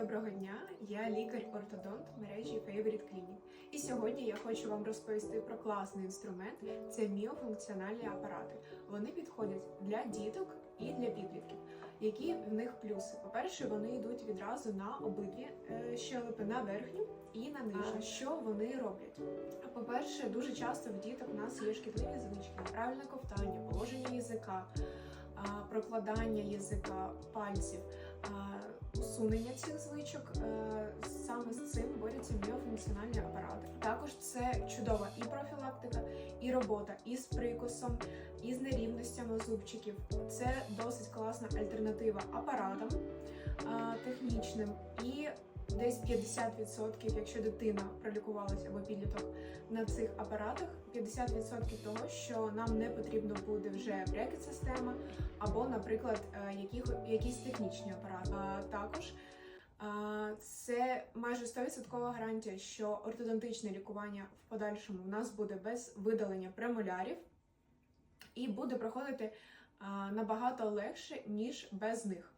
доброго дня! Я лікар-ортодонт мережі Favorite Clinic. І сьогодні я хочу вам розповісти про класний інструмент це міофункціональні апарати. Вони підходять для діток і для підлітків. Які в них плюси? По-перше, вони йдуть відразу на обидві е, щелепи, на верхню і на нижню. Що вони роблять? По-перше, дуже часто в діток у нас є шкідливі звички, неправильне ковтання, положення язика, прокладання язика, пальців. Усунення цих звичок е, саме з цим борються біофункціональні апарати. Також це чудова і профілактика, і робота із прикусом, і з нерівностями зубчиків. Це досить класна альтернатива апаратам е, технічним і. Десь 50%, якщо дитина пролікувалася або підліток на цих апаратах, 50% того, що нам не потрібно буде вже брекет-система, або, наприклад, е, яких, якісь технічні апарати. Також це майже 100% гарантія, що ортодонтичне лікування в подальшому в нас буде без видалення премолярів і буде проходити набагато легше, ніж без них.